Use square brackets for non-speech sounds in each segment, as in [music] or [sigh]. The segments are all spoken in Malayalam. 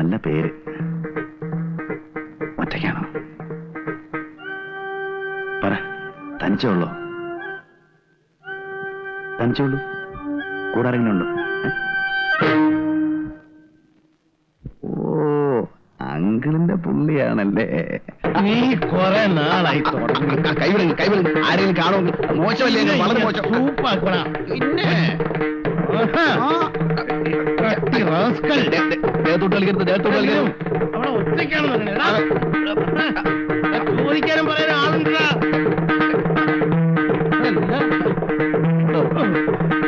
നല്ല പേര്. ഒറ്റയ്ക്കാണോ? പറ തനിച്ചുള്ളോ തനിച്ചുള്ളൂ കൂടെ ആരെങ്കിലും ഓ അങ്കിളിന്റെ പുള്ളിയാണല്ലേ. നീ കൊറേ നാളായി കൈവിടും കൈവിടും ആരെങ്കിലും കാണുമെങ്കിൽ മോശമല്ലേ വളരെ മോശം. സൂപ്പാക്കണ പിന്നെ? ദേഹത്തോട്ട് കളിക്കരുത് ദേഹത്തോട്ട് കളിക്കരുത് അവിടെ ഒറ്റയ്ക്കാണെന്ന് പറഞ്ഞത്. എടാ, ചോദിക്കാനും പറയാനും ആളുണ്ടാ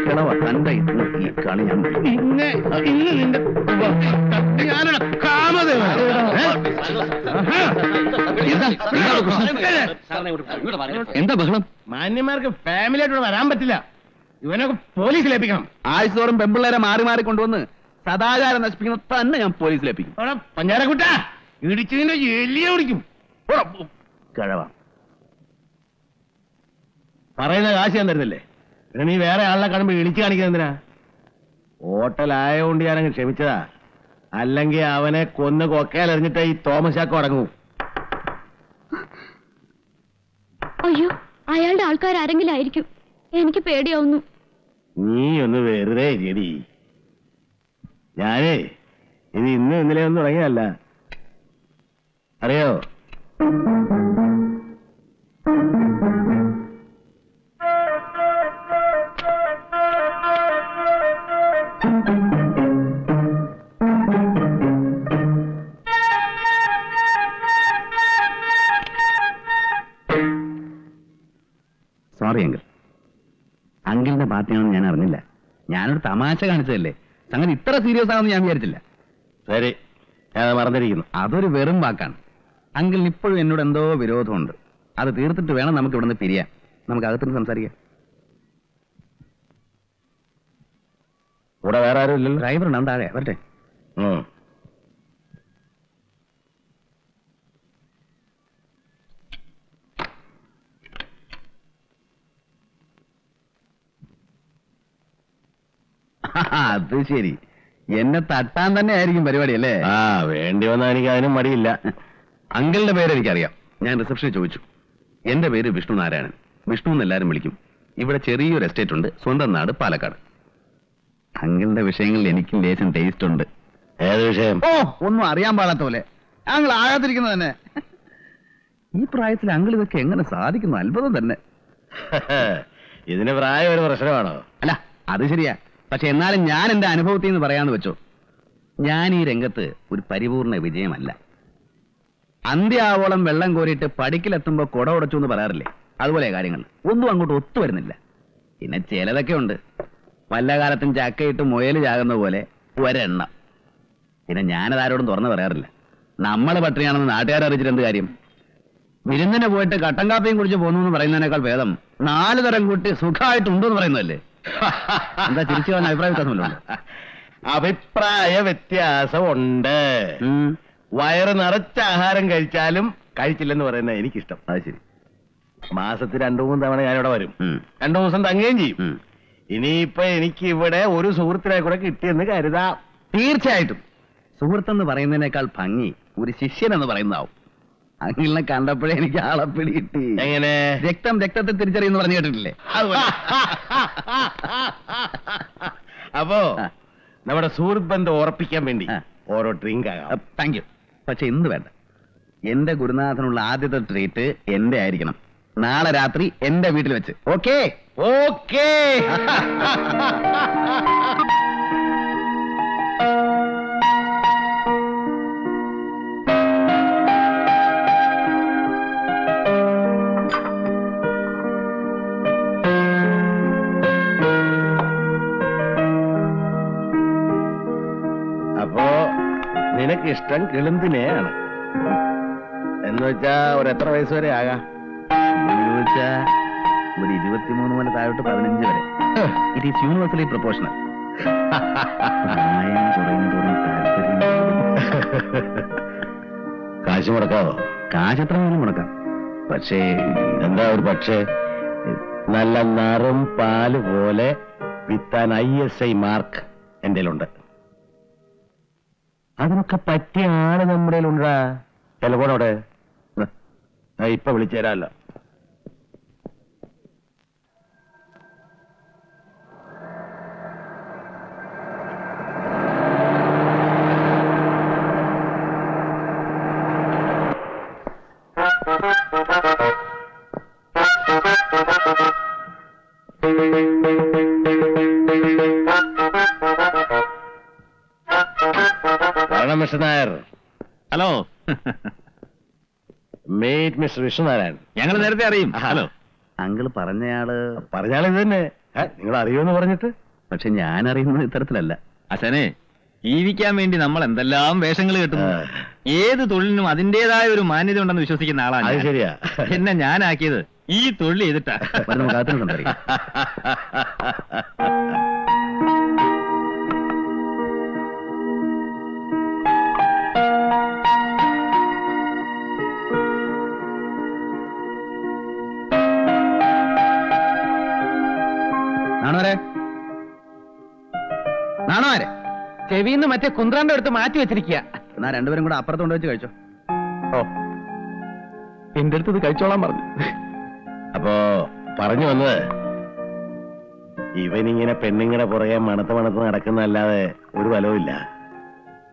കിളവ തന്റെ ഇന്ന് ഈ കളി ഞാൻ വിടും. ഇന്ന് ഇന്ന് നിന്റെ ഞാനടാ കാമദേവ എന്താ ബഹളം മാന്യന്മാർക്ക് ഫാമിലി ആയിട്ട് വരാൻ പറ്റില്ല ഇവനൊക്കെ പോലീസ് ഏൽപ്പിക്കണം ആഴ്ചതോറും പെമ്പിള്ളേരെ മാറി മാറി കൊണ്ടുവന്ന് സദാചാരം നശിപ്പിക്കുന്ന തന്നെ ഞാൻ പോലീസിലേപ്പിക്കും അവിടെ പഞ്ചാരക്കുട്ട. ഇടിച്ചതിന്റെ എല്ലിയെ ഓടിക്കും കിഴവ. പറയുന്ന കാശ് ഞാൻ തരുന്നില്ലേ? പിന്നെ നീ വേറെ ആളെ കാണുമ്പോ ഇടിച്ചു കാണിക്കുന്നത് എന്തിനാ? ഹോട്ടലായോണ്ട് ഞാനങ്ങ് ക്ഷമിച്ചതാ. അല്ലെങ്കിൽ അവനെ കൊന്ന് കൊക്കയിലെറിഞ്ഞിട്ട് ഈ തോമസ് അടങ്ങും. അയ്യോ അയാളുടെ ആൾക്കാർ ആരെങ്കിലും ആയിരിക്കും. എനിക്ക് പേടിയാവുന്നു. നീ ഒന്ന് വെറുതെ ഇരിയടി. ഞാനേ ഇത് ഇന്ന് ഇന്നലെ ഒന്നും തുടങ്ങിയതല്ല. അറിയോ? സോറി അങ്കിൾ അങ്കിളിന്റെ പാർട്ടിയാണെന്ന് ഞാൻ അറിഞ്ഞില്ല. ഞാനൊരു തമാശ കാണിച്ചതല്ലേ? സംഗതി ഇത്ര സീരിയസ് ആണെന്ന് ഞാൻ വിചാരിച്ചില്ല. ശരി ഞാൻ മറന്നിരിക്കുന്നു. അതൊരു വെറും വാക്കാണ്. അങ്കിളിന് ഇപ്പോഴും എന്നോട് എന്തോ വിരോധമുണ്ട്. അത് തീർത്തിട്ട് വേണം നമുക്ക് ഇവിടുന്ന് പിരിയാൻ. നമുക്ക് അകത്തുനിന്ന് സംസാരിക്കാം. ഇവിടെ വേറെ ആരും ഇല്ലല്ലോ. ഡ്രൈവർ ഉണ്ടാവും താഴെ വരട്ടെ ഉം. അത് ശരി. എന്നെ തട്ടാൻ തന്നെ ആയിരിക്കും പരിപാടി അല്ലേ? ആ വേണ്ടി വന്നാൽ എനിക്ക് അതിനും മടിയില്ല. അങ്കിളിന്റെ പേര് എനിക്കറിയാം. ഞാൻ റിസപ്ഷനിൽ ചോദിച്ചു. എന്റെ പേര് വിഷ്ണു നാരായണൻ. വിഷ്ണു എന്ന് എല്ലാവരും വിളിക്കും. ഇവിടെ ചെറിയൊരു എസ്റ്റേറ്റ് ഉണ്ട്. സ്വന്തം നാട് പാലക്കാട്. അങ്കിളിന്റെ വിഷയങ്ങളിൽ എനിക്കും ലേശം ടേസ്റ്റ് ഉണ്ട്. ഏത് വിഷയം? ഓ ഒന്നും അറിയാൻ പാടാത്ത പോലെ. അങ്കിൾ ആകാതിരിക്കുന്നത് തന്നെ. ഈ പ്രായത്തിൽ അങ്കിൾ ഇതൊക്കെ എങ്ങനെ സാധിക്കുന്നു? അത്ഭുതം തന്നെ. [laughs] ഇതിന് പ്രായം ഒരു പ്രശ്നമാണോ? അല്ല അത് ശരിയാ. പക്ഷെ എന്നാലും ഞാൻ എന്റെ അനുഭവത്തിൽ നിന്ന് പറയാന്ന് വെച്ചോ. ഞാൻ ഈ രംഗത്ത് ഒരു പരിപൂർണ വിജയമല്ല. അന്ത്യാവോളം വെള്ളം കോരിയിട്ട് പടിക്കിലെത്തുമ്പോൾ കുട ഉടച്ചു എന്ന് പറയാറില്ലേ? അതുപോലെ കാര്യങ്ങൾ. ഒന്നും അങ്ങോട്ട് ഒത്തു വരുന്നില്ല. പിന്നെ ചിലതൊക്കെ ഉണ്ട്. വല്ല കാലത്തും ചക്കയിട്ട് മുയൽ ചാകുന്ന പോലെ ഒരെണ്ണം. പിന്നെ ഞാനതാരോടും തുറന്നു പറയാറില്ല. നമ്മൾ പട്ടിണിയാണെന്ന് നാട്ടുകാരെ അറിയിച്ചിട്ട് എന്ത് കാര്യം? വിരുന്നിന് പോയിട്ട് കട്ടൻ കാപ്പിയും കുടിച്ച് പോകുന്നു എന്ന് പറയുന്നതിനേക്കാൾ ഭേദം നാല് തരം കൂട്ടി സുഖമായിട്ടുണ്ടോ എന്ന് പറയുന്നതല്ലേ? എന്താ തിരിച്ചു വന്ന അഭിപ്രായ വ്യത്യാസമല്ലോ. അഭിപ്രായ വ്യത്യാസമുണ്ട്. വയറ് നിറച്ച ആഹാരം കഴിച്ചാലും കഴിച്ചില്ലെന്ന് പറയുന്ന എനിക്കിഷ്ടം. അത് ശരി. മാസത്തിൽ രണ്ടു മൂന്ന് തവണ ഞാനിവിടെ വരും. രണ്ടു ദിവസം തങ്ങുകയും ചെയ്യും. ഇനിയിപ്പൊ എനിക്ക് ഇവിടെ ഒരു സുഹൃത്തിനെ കൂടെ കിട്ടിയെന്ന് കരുതാം. തീർച്ചയായിട്ടും. സുഹൃത്തെന്ന് പറയുന്നതിനേക്കാൾ ഭംഗി ഒരു ശിഷ്യൻ എന്ന് പറയുന്നതാവും. അങ്കിളിനെ കണ്ടപ്പോഴേ എനിക്ക് ആളെ പിടികിട്ടി. എങ്ങനെ? രക്തം രക്തത്തെ തിരിച്ചറിയുന്നു പറഞ്ഞു കേട്ടിട്ടില്ലേ? അതുപോലെ. അപ്പോ നമ്മുടെ സുഹൃത്ത് ബന്ധം ഉറപ്പിക്കാൻ വേണ്ടി ആ. ഓരോ ഡ്രിങ്ക് ആകാം. താങ്ക് യു പക്ഷെ ഇന്ന് വേണ്ട? എന്റെ ഗുരുനാഥനുള്ള ആദ്യത്തെ ട്രീറ്റ് എന്റെ ആയിരിക്കണം. നാളെ രാത്രി എന്റെ വീട്ടിൽ വെച്ച്. ഓക്കേ ഓക്കേ [laughs] അപ്പോ നിനക്ക് ഇഷ്ടം കിളുന്തിനെയാണ്. എന്ന് വെച്ചാ ഒരു എത്ര വയസ്സ് വരെ ആകാം? വെച്ചാ ഒരു ഇരുപത്തിമൂന്ന് മുതൽ താഴോട്ട് പതിനഞ്ച് വരെ. ഇറ്റ് ഈസ് യൂണിവേഴ്സലി പ്രൊപ്പോഷണൽ കാശ് മുടക്കാവോ? കാശ് എത്ര വേണം മുടക്കാം. പക്ഷേ എന്താ ഒരു പക്ഷേ? നല്ല നറും പാൽ പോലെ വിത്താൻ ഐ എസ് ഐ മാർക്ക് എന്റെ ഉണ്ട് അതിനൊക്കെ പറ്റിയ ആൾ നമ്മുടെ ഉണ്ടാ ടെലഫോൺ അവിടെ ഇപ്പൊ വിളിച്ചു മിസ്റ്റർ ഞങ്ങൾ നേരത്തെ അറിയും. ഹലോ. അങ്കിൾ പറഞ്ഞയാൾ പറഞ്ഞാൽ ഇത് തന്നെ നിങ്ങൾ അറിയുമെന്ന് പറഞ്ഞിട്ട്? പക്ഷെ ഞാൻ അറിയുന്നത് ഇത്തരത്തിലല്ല. അച്ഛനെ ജീവിക്കാൻ വേണ്ടി നമ്മൾ എന്തെല്ലാം വേഷങ്ങൾ കെട്ടുന്നു. ഏത് തൊഴിലിനും അതിന്റേതായ ഒരു മാന്യത ഉണ്ടെന്ന് വിശ്വസിക്കുന്ന ആളാണ് അത്. ശരിയാ. എന്നെ ഞാനാക്കിയത് ഈ തൊഴിൽ ചെയ്തിട്ടാ. വരൂ, നമുക്ക് അകത്തുനിന്ന് സംസാരിക്കാം. [laughs] നാണോരെ നാണോരെ ചെവിന്ന് മറ്റേ കുന്ത്രാന്റെ അടുത്ത് മാറ്റി വെച്ചിരിക്കുക എന്നാ രണ്ടുപേരും കൂടെ അപ്പുറത്ത് കൊണ്ടുവച്ച് കഴിച്ചോ. ഓ. എന്റെ അടുത്ത് ഇത് കഴിച്ചോളാൻ പറഞ്ഞു. അപ്പോ പറഞ്ഞു വന്നത് ഇവനിങ്ങനെ പെണ്ണുങ്ങളുടെ പുറകെ മണത്ത് മണത്ത് നടക്കുന്നല്ലാതെ ഒരു ഫലവും ഇല്ല.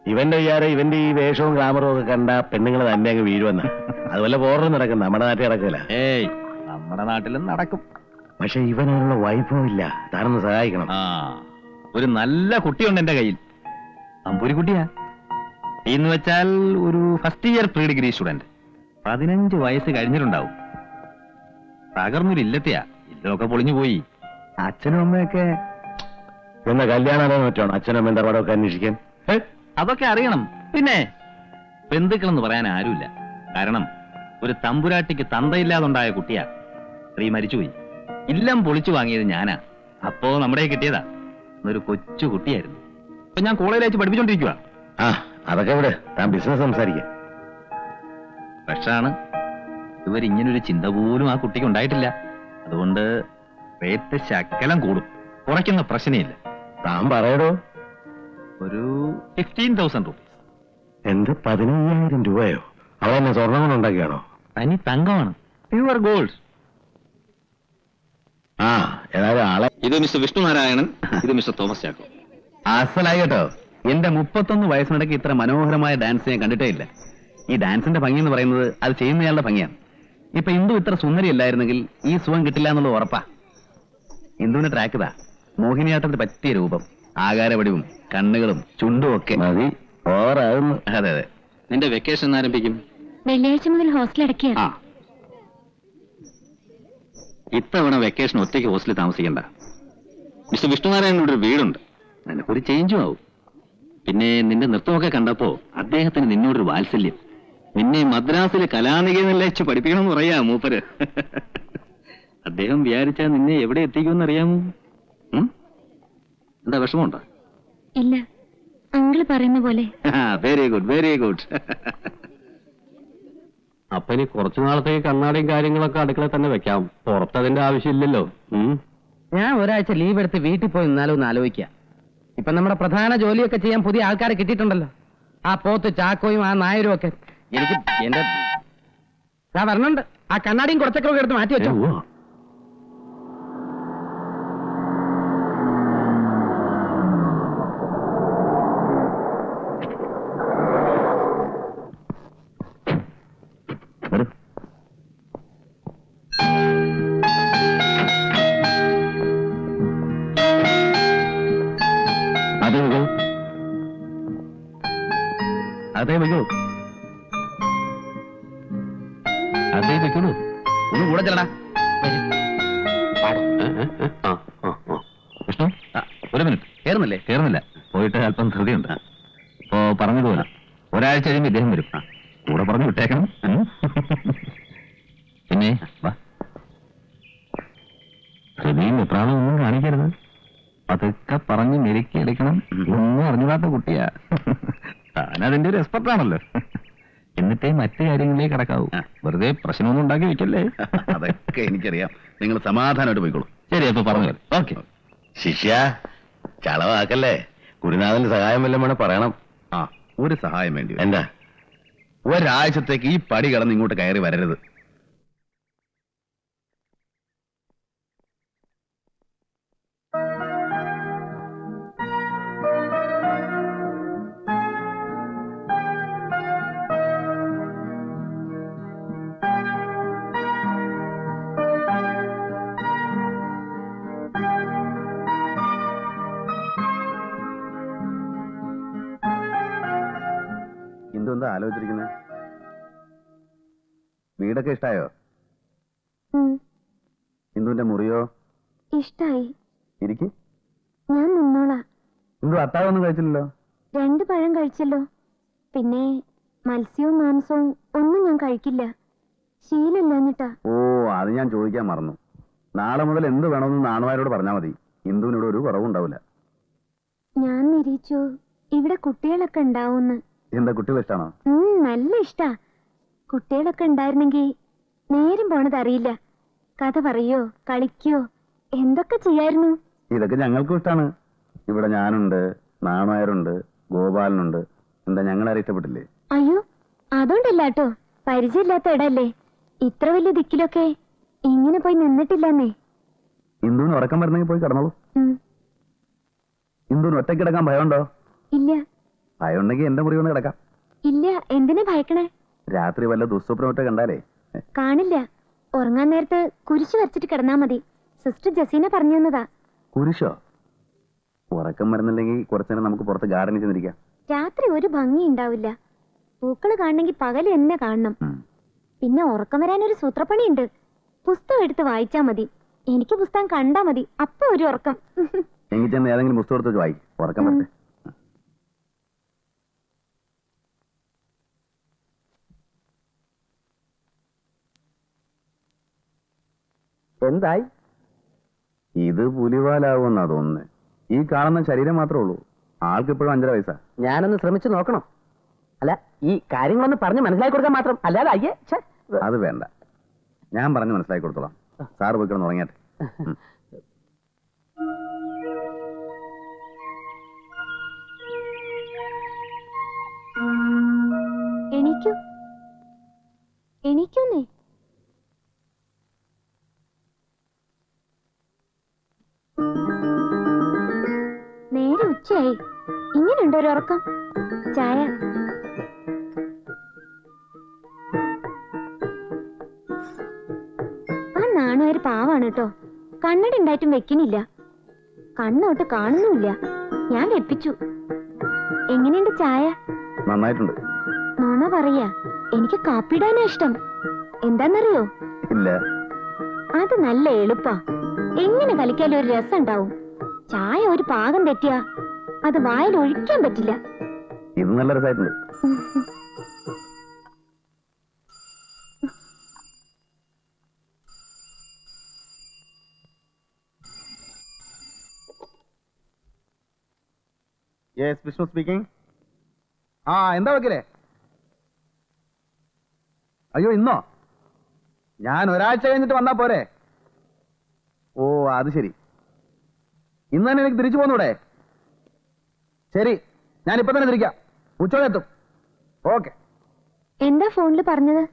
ഇവന്റെ വിചാരം ഇവന്റെ ഈ വേഷവും ഗ്ലാമറും ഒക്കെ കണ്ട പെണ്ണുങ്ങൾ തന്നെ അങ്ങ് വീഴുവെന്ന അതുപോലെ ബോർഡർ നടക്കുന്ന നമ്മുടെ നാട്ടിൽ നടക്കില്ല ഏയ്. നമ്മുടെ നാട്ടിലും നടക്കും. പക്ഷെ ഇവനുള്ള വൈഭവം ഇല്ല. താനൊന്ന് സഹായിക്കണം. ആ ഒരു നല്ല കുട്ടിയുണ്ട് എന്റെ കയ്യിൽ. അമ്പൂരി കുട്ടിയാ എന്ന് വെച്ചാൽ ഒരു first year pre degree student പതിനഞ്ച് വയസ്സ് കഴിഞ്ഞിട്ടുണ്ടാവും. തകർന്നൊരു ഇല്ലത്തെയാ ഇല്ലൊക്കെ പൊളിഞ്ഞു പോയി. അച്ഛനും അമ്മയൊക്കെ എന്ന കല്യാണം പറ്റണം അച്ഛനും അമ്മ തറവാടൊക്കെ അന്വേഷിക്കാൻ? ഹേ, അതൊക്കെ അറിയണം. പിന്നെ ബന്ധുക്കളെന്ന് പറയാൻ ആരുമില്ല. കാരണം ഒരു തമ്പുരാട്ടിക്ക് തന്തയില്ലാതുണ്ടായ കുട്ടിയാ. സ്ത്രീ മരിച്ചുപോയി. ഇല്ലം പൊളിച്ചു വാങ്ങിയത് ഞാനാ. അപ്പോ നമ്മുടെ കിട്ടിയതാ. ഒരു കൊച്ചു കുട്ടിയായിരുന്നു. ഇപ്പൊ ഞാൻ കോളേജിൽ അയച്ച് പഠിപ്പിച്ചോണ്ടിരിക്കുക ആ അതൊക്കെ ഇവിടെ താൻ ബിസിനസ് സംസാരിക്കാം. പക്ഷാണ് ഇവരിങ്ങനൊരു ചിന്ത പോലും ആ കുട്ടിക്ക് ഉണ്ടായിട്ടില്ല. അതുകൊണ്ട് റേറ്റ് ശക്കലം കൂടും. കുറയ്ക്കുന്ന പ്രശ്നമില്ല. താൻ പറയടോ. ഒരു ഫിഫ്റ്റീൻ തൗസൻഡ് റുപ്പീസ് എന്ത് പതിനയ്യായിരം രൂപയോ? അവളെന്നെ സ്വർണം കൊണ്ടുണ്ടാക്കിയാണോ തനി തങ്കമാണ്. പ്യുവർ ഗോൾഡ് ആ ഏതായാലും ആളെ ഇത് മിസ്റ്റർ വിഷ്ണുനാരായണൻ ഇത് മിസ്റ്റർ തോമസ് ചാക്കോ. അസലായി കേട്ടോ എന്റെ മുപ്പത്തൊന്ന് വയസ്സിനിടയ്ക്ക് ഇത്ര മനോഹരമായ ഡാൻസ് ഞാൻ കണ്ടിട്ടേ ഇല്ല. ഈ ഡാൻസിന്റെ ഭംഗി എന്ന് പറയുന്നത് അത് ചെയ്യുന്നയാളുടെ ഭംഗിയാണ്. ഇപ്പൊ ഇന്ദു ഇത്ര സുന്ദരി അല്ലായിരുന്നെങ്കിൽ ഈ സുഖം കിട്ടില്ല എന്നുള്ളത് ഉറപ്പാ. ഇന്ദുവിന്റെ ട്രാക്ക് ഇതാ. മോഹിനിയാട്ടത്തിന് പറ്റിയ രൂപം. ആകാരവടിവും കണ്ണുകളും ചുണ്ടും ഒക്കെ. മതി ഓവറാകുന്നു അതെ അതെ. നിന്റെ വെക്കേഷൻ ആരംഭിക്കും വെള്ളിയാഴ്ച മുതൽ ഹോസ്റ്റൽ ആ. ഇത്തവണ വെക്കേഷൻ ഒറ്റയ്ക്ക് ഹോസ്റ്റലിൽ താമസിക്കണ്ട. മിസ്റ്റർ വിഷ്ണുനാരായണനോട് ഒരു വീടുണ്ട്. നിനക്കൊരു ചേഞ്ചും ആവും. പിന്നെ നിന്റെ നൃത്തമൊക്കെ കണ്ടപ്പോ അദ്ദേഹത്തിന് നിന്നോടൊരു വാത്സല്യം. നിന്നെ മദ്രാസിലെ കലാനികേതനിൽ വെച്ച് പഠിപ്പിക്കണമെന്ന് പറയാ മൂപ്പര്. അദ്ദേഹം വിചാരിച്ചാൽ നിന്നെ എവിടെ എത്തിക്കുമെന്ന് അറിയാമോ? എന്താ വിഷമമുണ്ടോ? ഇല്ല. അങ്കിൾ പറയുന്ന പോലെ. വെരി ഗുഡ് വെരി ഗുഡ് അപ്പൊ ഇനി കുറച്ചു നാളത്തേക്ക് കണ്ണാടിയും കാര്യങ്ങളൊക്കെ അടുക്കളയിൽ തന്നെ വെക്കാം. പുറത്തതിന്റെ ആവശ്യമില്ലല്ലോ. ഇല്ലല്ലോ ഞാൻ ഒരാഴ്ച ലീവ് എടുത്ത് വീട്ടിൽ പോയി നിന്നാലോ ഒന്ന് ആലോചിക്കാം. ഇപ്പൊ നമ്മുടെ പ്രധാന ജോലിയൊക്കെ ചെയ്യാൻ പുതിയ ആൾക്കാരെ കിട്ടിയിട്ടുണ്ടല്ലോ. ആ പോത്ത് ചാക്കോയും ആ നായരും ഒക്കെ. എനിക്ക് എന്റെ ആ വരണുണ്ട്. ആ കണ്ണാടിയും കുറച്ചൊക്കെ എടുത്ത് മാറ്റി വെച്ചോ. അതെ വയ്ക്കൂ അതെ വെക്കുള്ളൂ ഒന്ന് കൂടെ ചെല്ലടാ. വിഷ്ണു ഒരു മിനിറ്റ്. കേറുന്നില്ലേ? കേറുന്നില്ല. പോയിട്ട് അല്പം ധൃതിയുണ്ട്. ഇപ്പോ പറഞ്ഞതുപോലെ ഒരാഴ്ച കഴിയുമ്പോൾ ഇദ്ദേഹം വരും. കൂടെ പറഞ്ഞു വിട്ടേക്കണം. പിന്നെ? ഒരു എക്സ്പെർട്ട് ആണല്ലോ. എന്നിട്ടേ മറ്റു കാര്യങ്ങളിലേക്ക് കടക്കാവൂ. വെറുതെ പ്രശ്നമൊന്നും ഉണ്ടാക്കി വെക്കല്ലേ? അതൊക്കെ എനിക്കറിയാം. നിങ്ങൾ സമാധാനമായിട്ട് പോയിക്കോളൂ. ശരി അപ്പൊ പറഞ്ഞു. ഓക്കെ. ശിഷ്യ ചളവാക്കല്ലേ? ഗുരുനാഥന്റെ സഹായം വല്ലതും വേണം പറയണം. ആ ഒരു സഹായം വേണ്ടി എന്താ? ഒരാഴ്ചത്തേക്ക് ഈ പടി കടന്ന് ഇങ്ങോട്ട് കയറി വരരുത്. ആലോചിച്ചിരിക്കുന്നത് വീടൊക്കെ ഇഷ്ടായോ? ഇന്ദുവിന്റെ മുറിയോ? ഇഷ്ടായി. ഇരിക്ക്. ഞാൻ നിന്നോളാ. ഇന്ദു അത്താഴമൊന്നും കഴിച്ചില്ലല്ലോ? രണ്ട് പഴം കഴിച്ചല്ലോ. പിന്നെ മത്സ്യവും മാംസവും ഒന്നും ഞാൻ കഴിക്കില്ല. ശീലമില്ലാഞ്ഞിട്ടാ. ഓ അത് ഞാൻ ചോദിക്കാൻ മറന്നു. നാളെ മുതൽ എന്ത് വേണമെന്ന് നാണുമാരോട് പറഞ്ഞാൽ മതി. ഇന്ദുവിനോട് ഒരു കുറവുണ്ടാവില്ല. ഞാൻ നിരീച്ചു ഇവിടെ കുട്ടികളൊക്കെ ഉണ്ടാവുമെന്ന്. എന്താ കുട്ടികൾ ഇഷ്ടമാണോ ഉം, നല്ല ഇഷ്ടാ. കുട്ടികളൊക്കെ ഉണ്ടായിരുന്നെങ്കിൽ നേരം പോണത് അറിയില്ല. കഥ പറയോ കളിക്കോ എന്തൊക്കെ ചെയ്യായിരുന്നു? ഇതൊക്കെ ഞങ്ങൾക്കും ഇഷ്ടമാണ് ഇവിടെ ഞാനുണ്ട് നാണായരുണ്ട് ഗോപാലനുണ്ട്. എന്താ ഞങ്ങൾ ഇഷ്ടപ്പെട്ടില്ലേ അയ്യോ അതുകൊണ്ടല്ല കേട്ടോ പരിചയമില്ലാത്ത ഇടല്ലേ. ഇത്ര വലിയ ദിക്കിലൊക്കെ ഇങ്ങനെ പോയി നിന്നിട്ടില്ലെന്നേ. ഇന്ദുവിന് ഉറക്കം വരുന്നെങ്കിൽ പോയി കിടന്നോളൂ. ഇന്ദുവിന് ഒറ്റക്കിടക്കാൻ ഭയമുണ്ടോ? ഇല്ല. ഭയമുണ്ടെങ്കിൽ എന്റെ മുറി വന്ന് കിടക്കാം. ഇല്ല എന്തിനാ ഭയക്കണേ? രാത്രി വല്ല ദുസ്വപ്നമൊക്കെ കണ്ടാലേ? കാണില്ല. ഉറങ്ങാൻ നേരത്ത് കുരിശ് വരച്ചിട്ട് കിടന്നാ മതി. സിസ്റ്റർ ജസീന പറഞ്ഞു തന്നതാ. കുരിശോ? ഉറക്കം വരുന്നില്ലെങ്കിൽ കുറച്ചുനേരം നമുക്ക് പുറത്ത് ഗാർഡനിൽ ചെന്നിരിക്കാം. രാത്രി ഒരു ഭംഗി ഉണ്ടാവില്ല. പൂക്കൾ കാണണമെങ്കിൽ പകൽ എന്നെ കാണണം. പിന്നെ ഉറക്കം വരാനൊരു സൂത്രപ്പണിയുണ്ട്. പുസ്തകം എടുത്ത് വായിച്ചാ മതി. എനിക്ക് പുസ്തകം കണ്ടാ മതി. അപ്പൊ ഒരു ഉറക്കം. എങ്കിൽ ചെന്ന് ഏതെങ്കിലും പുസ്തകം എടുത്ത് വായിക്കും. ഉറക്കം വരട്ടെ. എന്തായി? ഇത് പുലിവാലാവുമെന്നാ തോന്നുന്നത് ഈ കാണുന്ന ശരീരം മാത്രമേ ഉള്ളൂ. ആൾക്ക് ഇപ്പോഴും അഞ്ചര വയസ്സാ. ഞാനൊന്ന് ശ്രമിച്ചു നോക്കണം. അല്ല ഈ കാര്യങ്ങളൊന്ന് പറഞ്ഞ് മനസ്സിലാക്കി കൊടുക്കാൻ മാത്രം. അല്ലാതെ അയ്യേ ഛെ, അത് വേണ്ട. ഞാൻ പറഞ്ഞു മനസ്സിലാക്കി കൊടുത്തോളാം. സാറ് പോയി കിടന്ന് ഉറങ്ങിയാട്ടെ. ഉം. എണീക്കൂ എണീക്കൂന്നേ നേരെ ഉച്ചയായി. ഇങ്ങനെയുണ്ട് ഒരു ഉറക്കം? ചായ. ആ നാണുകാര് പാവാണ് കേട്ടോ. കണ്ണട ഉണ്ടായിട്ടും വെക്കണില്ല കണ്ണോട്ട് കാണുന്നുമില്ല. ഞാൻ വെപ്പിച്ചു എങ്ങനെയുണ്ട് ചായ? നന്നായിട്ടുണ്ട്. നോണ പറയാ എനിക്ക് കാപ്പിടാനാ ഇഷ്ടം. എന്താന്നറിയോ? ഇല്ല. അത് നല്ല എളുപ്പാ. എങ്ങനെ കലിക്കാലും ഒരു രസം ഉണ്ടാവും. ചായ ഒരു പാകം തെറ്റിയാ അത് വായിൽ ഒഴിക്കാൻ പറ്റില്ല. ഇത് നല്ല രസമായിട്ടുണ്ട് യെസ് വിഷ്ണു സ്പീക്കിംഗ് ആ എന്താ വെക്കലേ? അയ്യോ ഇന്നോ? ഞാൻ ഒരാഴ്ച കഴിഞ്ഞിട്ട് വന്നാ പോരെ? ഓ അത് ശരി. ഇന്ന് തന്നെ എനിക്ക് തിരിച്ചു പോന്നൂടെ? ശരി ഞാൻ ഇപ്പൊ തന്നെ തിരിക്കാം. ഉച്ചയോടെ എത്തും. ഓക്കെ. എന്താ ഫോണിൽ പറഞ്ഞത്?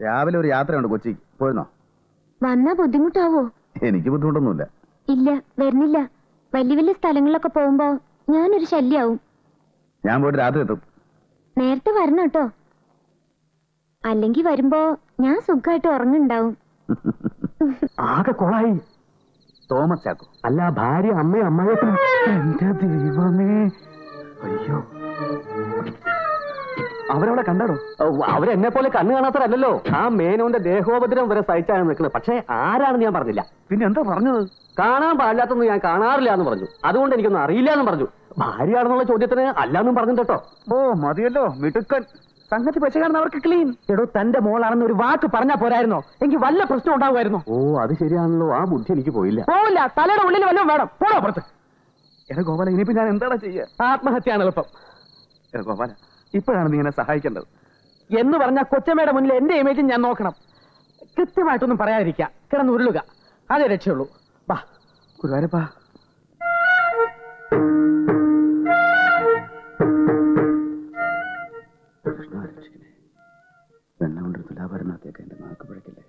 രാവിലെ ഒരു യാത്രയുണ്ട് കൊച്ചിക്ക്. പോയിരുന്നോ? വന്നാ ബുദ്ധിമുട്ടാവോ? എനിക്ക് ബുദ്ധിമുട്ടൊന്നുമില്ല. ഇല്ല വരുന്നില്ല. വലിയ വലിയ സ്ഥലങ്ങളിലൊക്കെ പോകുമ്പോ ഞാനൊരു ശല്യാവും. ഞാൻ പോയിട്ട് രാത്രി എത്തും. നേരത്തെ വരണം കേട്ടോ. അല്ലെങ്കിൽ വരുമ്പോ ഞാൻ സുഖമായിട്ട് ഉറങ്ങുണ്ടാവും ആകെ കൊളായി. തോമസ് ചാക്കോ അല്ല ഭാര്യ അമ്മയും അമ്മായിയപ്പനും എന്റെ ദൈവമേ. അയ്യോ. അവരവിടെ കണ്ടാടോ അവരെന്നെ പോലെ കണ്ണു കാണാത്തവരല്ലോ ആ മേനോന്റെ ദേഹോപദ്രം വരെ സഹിച്ചാണ് നിൽക്കുന്നത്. പക്ഷേ ആരാണെന്ന് ഞാൻ പറഞ്ഞില്ല. പിന്നെ എന്താ പറഞ്ഞത്? കാണാൻ പാടില്ലാത്തൊന്നും ഞാൻ കാണാറില്ല എന്ന് പറഞ്ഞു. അതുകൊണ്ട് എനിക്കൊന്നും അറിയില്ല എന്ന് പറഞ്ഞു. ഭാര്യയാണെന്നുള്ള ചോദ്യത്തിന് അല്ലാന്നും പറഞ്ഞു കേട്ടോ. ഓ മതിയല്ലോ മിടുക്കൻ. സംഗതി പശകാണെന്ന് അവർക്ക് ക്ലീൻ എടോ തന്റെ മോളാണെന്ന് ഒരു വാക്ക് പറഞ്ഞാ പോരായിരുന്നോ? എനിക്ക് വല്ല പ്രശ്നം ഉണ്ടാവുമായിരുന്നു? ഓ അത് ശരിയാണല്ലോ. ആ ബുദ്ധി എനിക്ക് പോയില്ല. പോവില്ല. തലയുടെ ഉള്ളിൽ വല്ലതും വേണം. പോടാ പുറത്ത്. എടാ ഗോപാല ഇനിയിപ്പോ ഞാൻ എന്താടാ ചെയ്യുക ആത്മഹത്യയാണ് എളുപ്പം. എടാ ഗോപാല ഇപ്പോഴാണ് നീ എന്നെ സഹായിക്കേണ്ടത്. എന്ന് പറഞ്ഞ കൊച്ചമ്മയുടെ മുന്നിൽ എന്റെ ഇമേജും ഞാൻ നോക്കണം. കൃത്യമായിട്ടൊന്നും പറയാതിരിക്കുക കിടന്ന് ഉരുളുക അതേ രക്ഷയുള്ളൂ. വാ ഗുരുവാരപ്പാ വെണ്ണ കൊണ്ടൊരു തുലാഭരണത്തേക്ക് എന്റെ നാക്ക് പിഴക്കില്ലേ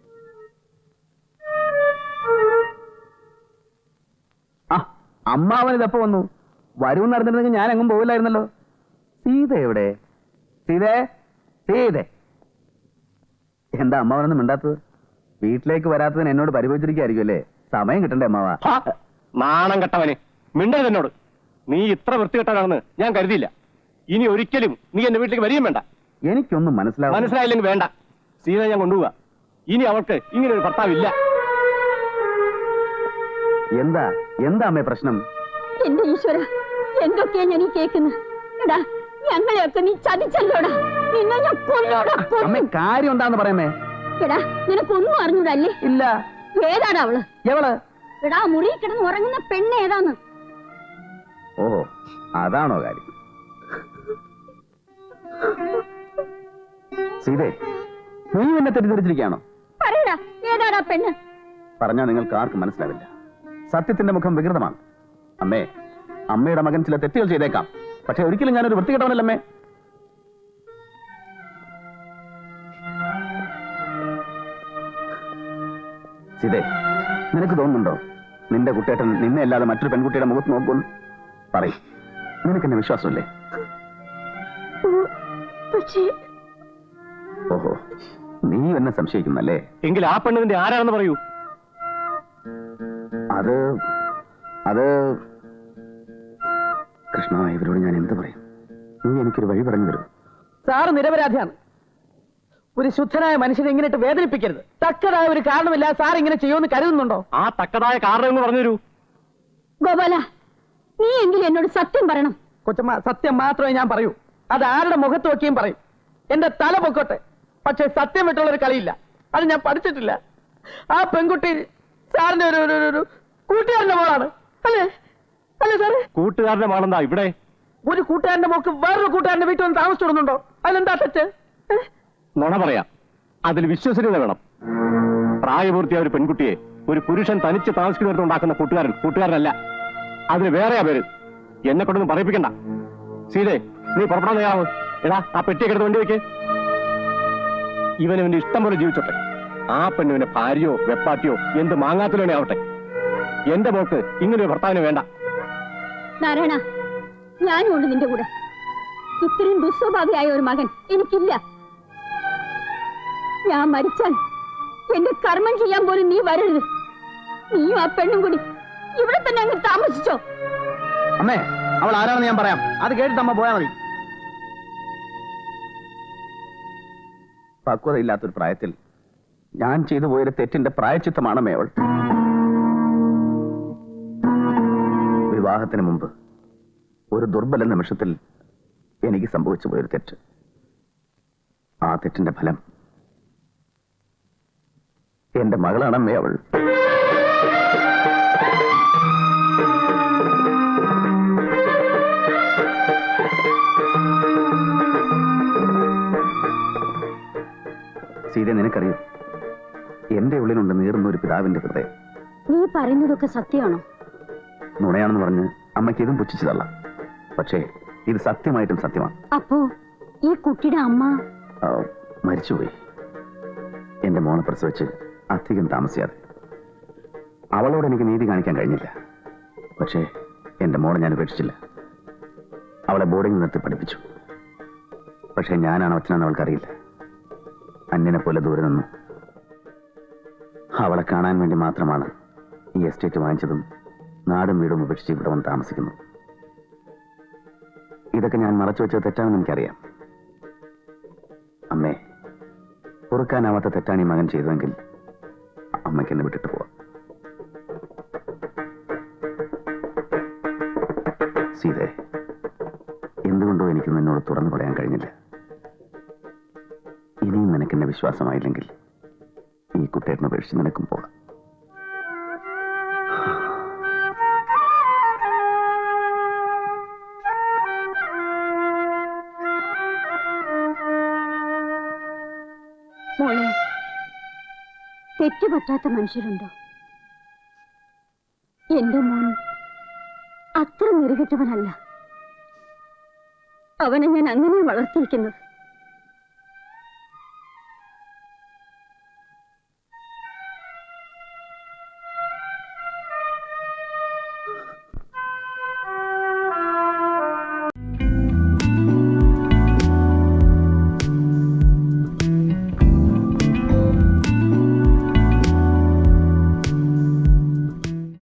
ആ അമ്മാവൻ ഇതപ്പോ വന്നു. വരുമെന്ന് അറിഞ്ഞിരുന്നെങ്കിൽ ഞാൻ എങ്ങും പോവില്ലായിരുന്നല്ലോ. സീത എവിടെ? സീതേ സീതേ. എന്താ അമ്മാവനൊന്നും മിണ്ടാത്തത്? വീട്ടിലേക്ക് വരാത്തതിന് എന്നോട് പരിഭവിച്ചിരിക്കുകയായിരിക്കും അല്ലേ? സമയം കിട്ടണ്ടേ അമ്മാവ? നാണം കെട്ടവനെ. മിണ്ടരുത് എന്നോട്. നീ ഇത്ര വൃത്തികെട്ടവനാണെന്ന് ഞാൻ കരുതിയില്ല. ഇനി ഒരിക്കലും നീ എന്റെ വീട്ടിലേക്ക് വരികയും വേണ്ട. എനിക്കൊന്നും മനസ്സിലാവും മനസ്സിലായില്ലെങ്കിൽ വേണ്ട. സീത ഞാൻ കൊണ്ടുപോവാ ഇനി അവൾക്ക് ഇങ്ങനെ ഒരു ഭർത്താവില്ല എന്താ? എന്താ അമ്മേ പ്രശ്നം? എന്റെ ഈശ്വര എന്തൊക്കെയാ ഞാൻ ഈ കേൾക്കുന്നത് എടാ ഞങ്ങളെയൊക്കെ നീ ചതിച്ചല്ലോടാ. നിന്നെ ഞാൻ കൊല്ലോടാ കൊല്ലും. അമ്മേ കാര്യം എന്താന്ന് പറയുന്നേ? എടാ നിനക്കൊന്നും അറിഞ്ഞൂടല്ലേ? ഇല്ല. ഏതാടാ അവൾ? എവൾ? എടാ മുറിയിൽ കിടന്ന് ഉറങ്ങുന്ന പെണ്ണ് ഏതാന്ന്? ഓഹോ അതാണോ കാര്യം. സീതേ നീ എന്നെ തെറ്റിദ്ധരിച്ചിരിക്കുകയാണോ പറയടാ ഏതാടാ പെണ്ണ് പറഞ്ഞാൽ നിങ്ങൾക്ക് ആർക്കും മനസ്സിലാവില്ല സത്യത്തിന്റെ മുഖം വികൃതമാണ് അമ്മേ അമ്മയുടെ മകൻ ചില തെറ്റുകൾ ചെയ്തേക്കാം പക്ഷെ ഒരിക്കലും ഞാനൊരു വൃത്തികെട്ടവനല്ല അമ്മേ സീതേ നിനക്ക് തോന്നുന്നുണ്ടോ നിന്റെ കുട്ടേട്ടൻ നിന്നെ അല്ലാതെ മറ്റൊരു പെൺകുട്ടിയുടെ മുഖത്ത് നോക്കുമെന്ന് പറയും നിനക്കെന്നെ വിശ്വാസമില്ലേ പക്ഷേ നീ എന്നെ സംശയിക്കുന്നല്ലേ? എങ്കിൽ ആ പെണ്ണിന്റെ ആരാണെന്ന് പറയൂ. അത് അത് കൃഷ്ണ ഇവരോട് ഞാൻ എന്ത് പറയും? നീ എനിക്കൊരു വഴി പറഞ്ഞു തരും. സാറ് നിരപരാധിയാണ്. ഒരു ശുദ്ധനായ മനുഷ്യനെ ഇങ്ങനെ ഇട്ട് വേദനിപ്പിക്കരുത്. തക്കതായ ഒരു കാരണമില്ല സാർ ഇങ്ങനെ ചെയ്യുമെന്ന് കരുതുന്നുണ്ടോ? ആ തക്കതായ കാരണം എന്ന് പറഞ്ഞു ഗോപാല നീ എങ്കിലും എന്നോട് സത്യം പറയണം. കൊച്ചമ്മ സത്യം മാത്രമേ ഞാൻ പറയൂ. അത് ആരുടെ മുഖത്ത് നോക്കിയും പറയും. എന്റെ തല പൊക്കോട്ടെ. പക്ഷെ സത്യം വിട്ടുള്ള ഒരു കളിയില്ല. അത് ഞാൻ പഠിച്ചിട്ടില്ല. ആ പെൺകുട്ടി സാറിന്റെ ഒരു ഒരു- ഒരു- ഒരു കൂട്ടുകാരന്റെ മോളാണ്. അല്ലേ? അല്ലേ സാറേ? കൂട്ടുകാരന്റെ മോളെന്താ ഇവിടെ? ഒരു കൂട്ടുകാരന്റെ മോക്ക് വേറൊരു കൂട്ടുകാരന്റെ വീട്ടിൽ വന്ന് താമസിച്ചിടുന്നുണ്ടോ അതിലെന്താ തെറ്റ്? ഏ? നുണ പറയാം. അതിൽ വിശ്വസനീയത വേണം. പ്രായപൂർത്തിയായ ഒരു പെൺകുട്ടിയെ ഒരു പുരുഷൻ തനിച്ച് താമസിക്കുന്നിടത്ത് ഉണ്ടാക്കുന്ന കൂട്ടുകാരൻ കൂട്ടുകാരനല്ല. അതിന് വേറെയാ പേര്. എന്നെ കൊണ്ടൊന്നും പറയിപ്പിക്കണ്ട. സീതേ നീ പുറപ്പെടാൻ തയ്യാറാവ്? എടാ ആ പെട്ടിയൊക്കെ എടുത്ത് വണ്ടി വെക്ക്. ഇവൻ ഇവന്റെ ഇഷ്ടം പോലെ ജീവിച്ചോട്ടെ. ആ പെണ്ണിവന്റെ ഭാര്യയോ വെപ്പാട്ടിയോ എന്ത് മാങ്ങാത്തിലോനെ ആവട്ടെ. എന്റെ മോക്ക് ഇങ്ങനെ ഒരു ഭർത്താവിന് വേണ്ട. നാരായണ ഞാനും ഉണ്ട് നിന്റെ കൂടെ. ഇത്രയും ദുസ്വഭാവിയായ ഒരു മകൻ എനിക്കില്ല. ഞാൻ മരിച്ചാൽ എന്റെ കർമ്മം ചെയ്യാൻ പോലും നീ വരരുത്. നീയും ആ പെണ്ണും കൂടി ഇവിടെ തന്നെ അങ്ങ് താമസിച്ചോ. അമ്മേ അവൾ ആരാണെന്ന് ഞാൻ പറയാം. അത് കേട്ടിട്ട് അമ്മ പോയാൽ മതി. പക്വതയില്ലാത്തൊരു പ്രായത്തിൽ ഞാൻ ചെയ്തു പോയൊരു തെറ്റിന്റെ പ്രായച്ചിത്തമാണ് മേവൾ. വിവാഹത്തിന് മുമ്പ് ഒരു ദുർബല നിമിഷത്തിൽ എനിക്ക് സംഭവിച്ചു പോയൊരു തെറ്റ്. ആ തെറ്റിന്റെ ഫലം എന്റെ മകളാണ് അവൾ സീത നിനക്കറിയോ? എന്റെ ഉള്ളിലുണ്ട് നീറുന്ന ഒരു പിതാവിന്റെ ഹൃദയം. നീ പറയുന്നതൊക്കെ സത്യമാണോ? നുണയാണെന്ന് പറഞ്ഞ് അമ്മയ്ക്ക് ഇതും പുച്ഛിച്ചതല്ല. പക്ഷേ ഇത് സത്യമായിട്ടും സത്യമാണ്. അപ്പോ ഈ കുട്ടിയുടെ അമ്മ? മരിച്ചുപോയി. എന്റെ മോളെ പ്രസവിച്ച് അധികം താമസിയാതെ. അവളോട് എനിക്ക് നീതി കാണിക്കാൻ കഴിഞ്ഞില്ല. പക്ഷേ എന്റെ മോളെ ഞാൻ ഉപേക്ഷിച്ചില്ല. അവളെ ബോർഡിംഗ് നിർത്തി പഠിപ്പിച്ചു. പക്ഷേ ഞാനാണ് അച്ഛനെന്ന് അവൾക്കറിയില്ല. അന്യനെ പോലെ ദൂരെ നിന്നു. അവളെ കാണാൻ വേണ്ടി മാത്രമാണ് ഈ എസ്റ്റേറ്റ് വാങ്ങിച്ചതും നാടും വീടും ഉപേക്ഷിച്ച് ഇവിടെ വന്ന് താമസിക്കുന്നു. ഇതൊക്കെ ഞാൻ മറച്ചു വെച്ചത് തെറ്റാണെന്ന് എനിക്കറിയാം. അമ്മേ പൊറുക്കാനാവാത്ത തെറ്റാണ് ഈ മകൻ ചെയ്തതെങ്കിൽ അമ്മയ്ക്ക് എന്നെ വിട്ടിട്ട് പോവാം. സീതേ എന്തുകൊണ്ടോ എനിക്ക് നിന്നോട് തുറന്നു പറയാൻ കഴിഞ്ഞില്ല. ഇനിയും നിനക്കെന്നെ വിശ്വാസമായില്ലെങ്കിൽ ഈ കുട്ടേട്ടനെ ഉപേക്ഷിച്ച് നിനക്കും പോകാം തെറ്റുപറ്റാത്ത മനുഷ്യരുണ്ടോ? എന്റെ മോൻ അത്ര നിരകെട്ടവനല്ല അവനെ ഞാൻ അങ്ങനെ വളർത്തിയിരിക്കുന്നത്.